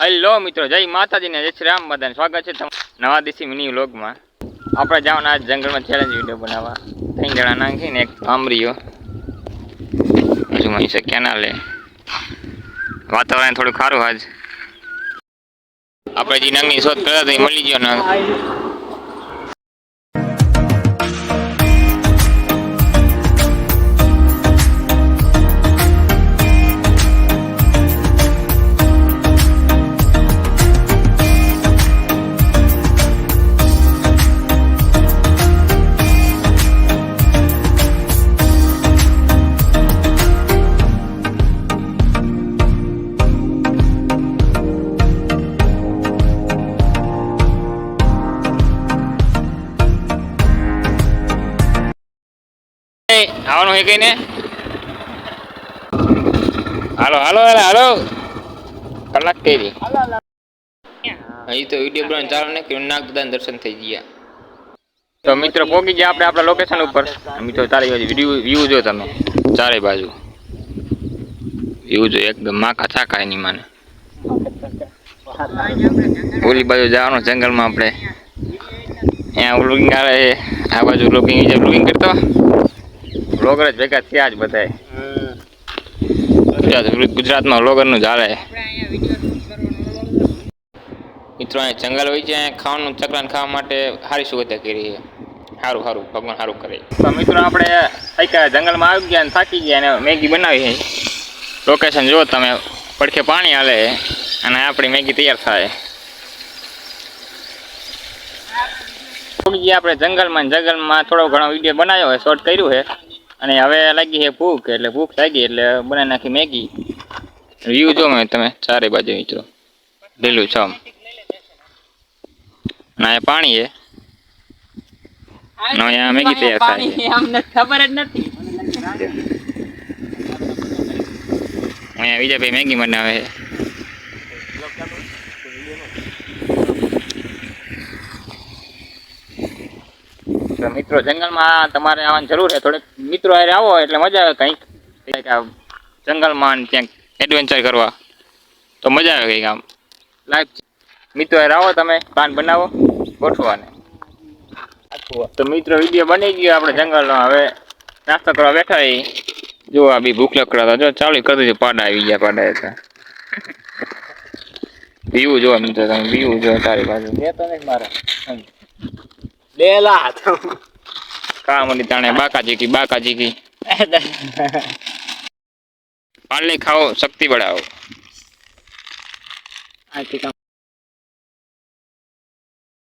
Hello મિત્રો. જય માતાજીને જય શ્રી રામ બધાને. સ્વાગત છે નવા દિવસી મિની વ્લોગમાં આપણે જવાના આજ જંગલમાં ચેલેન્જ વીડિયો બનાવવા. ત્રણ જણા નાખીને એક આમરીઓ હજુ અહીં છે કેનાલે. વાતાવરણ થોડું ખારું આજ. આપણે જે નંગની શોધ કરતા મળી ગયો નંગ એ, આવવાનું હે કઈ ને હાલો હાલો હાલો હાલો કલાક કરી અહીં તો વિડીયો બનાવવાનું ચાલુ ને કે નાગ દાદાના દર્શન થઈ ગયા તો મિત્રો પોગી ગયા આપણે આપણા લોકેશન ઉપર મિત્રો ચારે બાજુ વિડીયો વ્યૂ જો તમે ચારે બાજુ વ્યૂ જો એકદમ માકા ચાકા એની માને ઓલી બાજુ જવાનું જંગલમાં આપણે અહીંયા વ્લોગિંગ આવે છે આ બાજુ વ્લોગિંગ જે વ્લોગિંગ કરતો વ્લોગર જ ભેગા થયા જ બધા ગુજરાત ગુજરાતમાં જ હાલે. મિત્રો, અહીંયા જંગલ હોય છે ખાવાનું ચકલાને ખાવા માટે સારી સુવિધા કરી સારું સારું ભગવાન સારું કરે. તો મિત્રો, આપણે થાક્યા જંગલમાં આવી ગયા અને થાકી ગયા અને મેગી બનાવી લોકેશન જુઓ તમે, પડખે પાણી હાલે અને આપણી મેગી તૈયાર થાય. આપણે જંગલમાં જંગલમાં થોડો ઘણો વીડિયો બનાવ્યો હોય શોર્ટ કર્યું છે. અને હવે લાગી છે ભૂખ એટલે ભૂખ લાગી એટલે બનાવી નાખી મેગી વ્યૂ જો મેં તમે ચારે બાજુ મિત્રો લીલું છમ ના એ પાણી છે ના અહીંયા મેગી તૈયાર થાય છે અમને ખબર જ નથી અહીંયા બીજા ભાઈ મેગી બનાવે છે તો મિત્રો જંગલમાં તમારે આવવાની જરૂર છે થોડીક મિત્રો હારે આવો એટલે મજા આવે કંઈક. જંગલમાં ક્યાંક એડવેન્ચર કરવા. તો મજા આવે કંઈક આમ. લાઈફ મિત્રો હારે આવો તમે, પ્લાન બનાવો ગોઠવાને તો મિત્રો વીડિયો બની ગયો આપણે જંગલનો. હવે નાસ્તો કરવા બેઠા એ જો આ બી ભૂખ લકડાતા જો ચાલુ કરી દીધું, પાડા આવી ગયા, પાડા હતા. વ્યૂ જો મિત્રો, તમે વ્યૂ જો તારી બાજુ. દેતો મારા. મારે લેલા કા મળી તાણે બાકાજી કી બાકાજી કી. પાલે ખાઓ શક્તિ બઢાઓ